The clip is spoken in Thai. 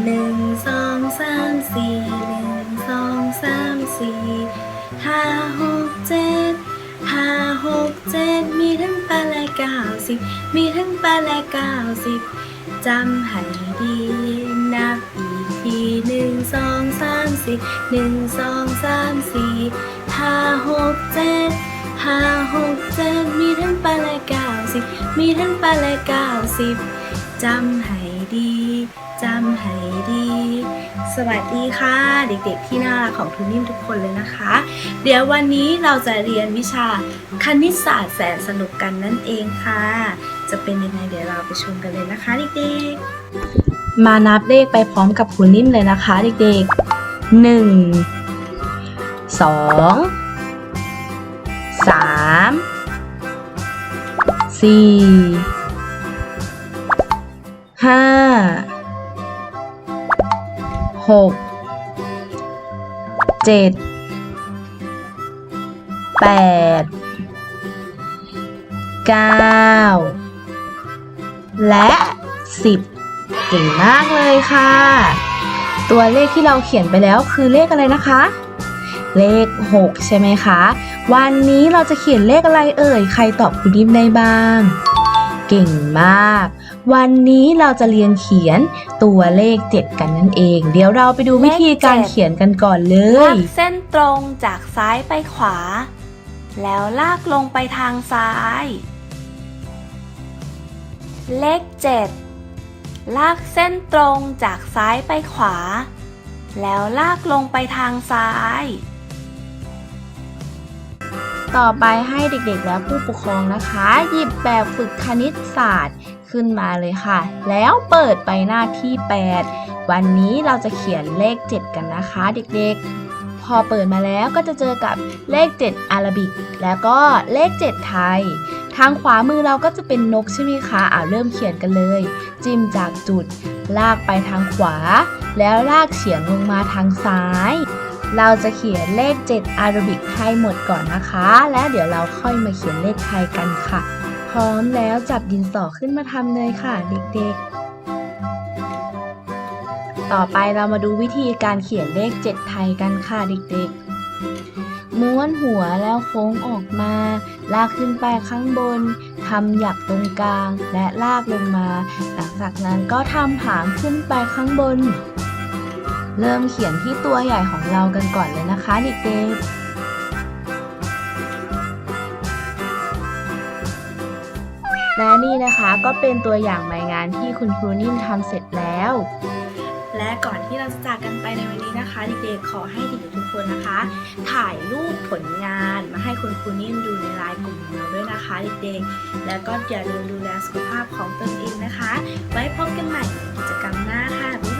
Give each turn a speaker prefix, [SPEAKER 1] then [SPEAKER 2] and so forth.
[SPEAKER 1] หนึ่งสองสามสี่หนึ่งสองสามสี่ห้าหกเจ็ดห้าหกเจ็ดมีทั้งแปดและเก้าสิบมีทั้งแปดและเก้าสิบจำให้ดีนับอีกทีหนึ่งสองสามสี่หนึ่งสองสามสี่ห้าหกเจ็ดห้าหกเจ็ดมีทั้งแปดและเก้าสิบมีทั้งแปดและเก้าสิบจำให้ดีจำให้ สวัสดีค่ะ เด็กๆที่น่ารักของทุนนิ่มทุกคนเลยนะคะ เดี๋ยววันนี้เราจะเรียนวิชาคณิตศาสตร์แสนสนุกกันนั่นเองค่ะ จะเป็นยังไงเดี๋ยวเราไปชมกันเลยนะคะเด็กๆ มานับเลขไปพร้อมกับคุณนิ่มเลยนะคะเด็กๆ 1 2 3 4 หกเจ็ดแปดเก้าและสิบเก่งมากเลยค่ะ ตัวเลขที่เราเขียนไปแล้วคือเลขอะไรนะคะ เลข 6 ใช่ไหมคะ วันนี้เราจะเขียนเลขอะไรเอ่ย ใครตอบคุณดิมได้บ้าง เก่งมาก วันนี้เราจะเรียนเขียนตัวเลข 7 กันนั่นเอง เดี๋ยวเราไปดูวิธีการ
[SPEAKER 2] เขี
[SPEAKER 1] ยนกันก่อนเล
[SPEAKER 2] ลายกเส้นตรงจากซ้ายไปขวา แล้วลากลงไปทางซ้าย เลข 7 ลากเส้นตรงจากซ้ายไปขวา แล้วลากลงไปทางซ้าย
[SPEAKER 1] ต่อไปให้เด็กๆและผู้ปกครองนะคะ หยิบแบบฝึกคณิตศาสตร์ขึ้นมาเลยค่ะ แล้วเปิดไปหน้าที่ 8 วันนี้เราจะเขียนเลข 7 กันนะคะเด็กๆ พอเปิดมาแล้วก็จะเจอกับเลข 7 อาราบิก แล้วก็เลข 7 ไทย ทางขวามือเราก็จะเป็นนกใช่ไหมคะอ่าเริ่มเขียนกันเลย จิ้มจากจุด ลากไปทางขวา แล้วลากเฉียงลงมาทางซ้าย เราจะเขียนเลข 7 อาราบิกให้หมดก่อนนะคะ และเดี๋ยวเราค่อยมาเขียนเลขไทยกันค่ะ พร้อมแล้วจับดินสอขึ้นมาทำเลยค่ะ เด็กๆ ต่อไปเรามาดูวิธีการเขียนเลข 7 ไทยกันค่ะเด็กๆ ม้วนหัวแล้วโค้งออกมา ลากขึ้นไปข้างบนทำหยักตรงกลางและลากลงมา หลังจากนั้นก็ทำหางขึ้นไปข้างบน เริ่มเขียนที่ตัวใหญ่ของเรากันก่อนเลยนะคะเด็กๆและนี่นะคะก็เป็นตัวอย่างใบงานที่คุณครูนิ่มทำเสร็จแล้ว และก่อนที่เราจะจากกันไปในวันนี้นะคะเด็กๆขอให้เด็กๆทุกคนนะคะ ถ่ายรูปผลงานมาให้คุณครูนิ่มดูในไลน์กลุ่มของเราด้วยนะคะเด็กๆแล้วก็อย่าลืมดูแลสุขภาพของตนเองนะคะ ไว้พบกันใหม่กิจกรรมหน้าค่ะ